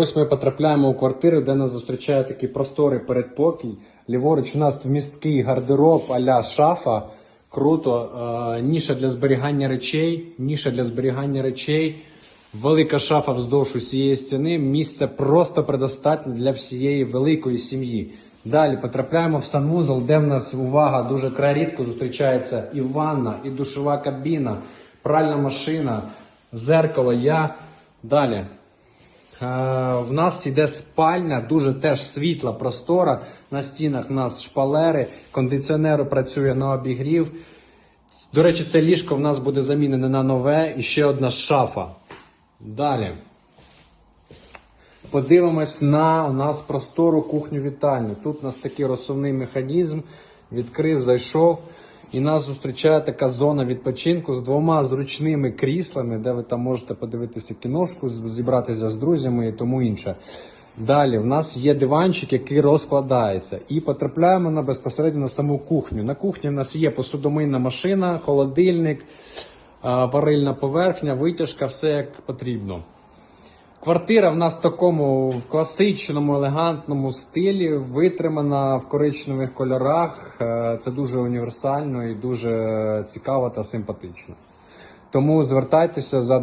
Ось ми потрапляємо у квартиру, де нас зустрічає такий просторий передпокій. Ліворуч у нас місткий гардероб а-ля шафа. Круто. Е, ніша для зберігання речей. Ніша для зберігання речей. Велика шафа вздовж усієї стіни. Місце просто предостатньо для всієї великої сім'ї. Далі потрапляємо в санвузол, де в нас увага дуже край рідко зустрічається і ванна, і душова кабіна, пральна машина, зеркало. Я далі. Е, В нас іде спальня, дуже теж світла, простора. На стінах у нас шпалери, кондиціонер працює на обігрів. До речі, це ліжко в нас буде замінене на нове і ще одна шафа. Далі. Подивимось на у нас простору кухню вітальню. Тут у нас такий розсувний механізм. Відкрив, зайшов. І нас зустрічає така зона відпочинку з двома зручними кріслами, де ви там можете подивитися кіношку, зібратися з друзями і тому інше. Далі в нас є диванчик, який розкладається. І потрапляємо на безпосередньо на саму кухню. На кухні в нас є посудомийна машина, холодильник, варильна поверхня, витяжка, все як потрібно. Квартира в нас в такому в класичному елегантному стилі, витримана в коричневих кольорах. Е, Це дуже універсально і дуже цікаво та симпатично. Тому звертайтеся за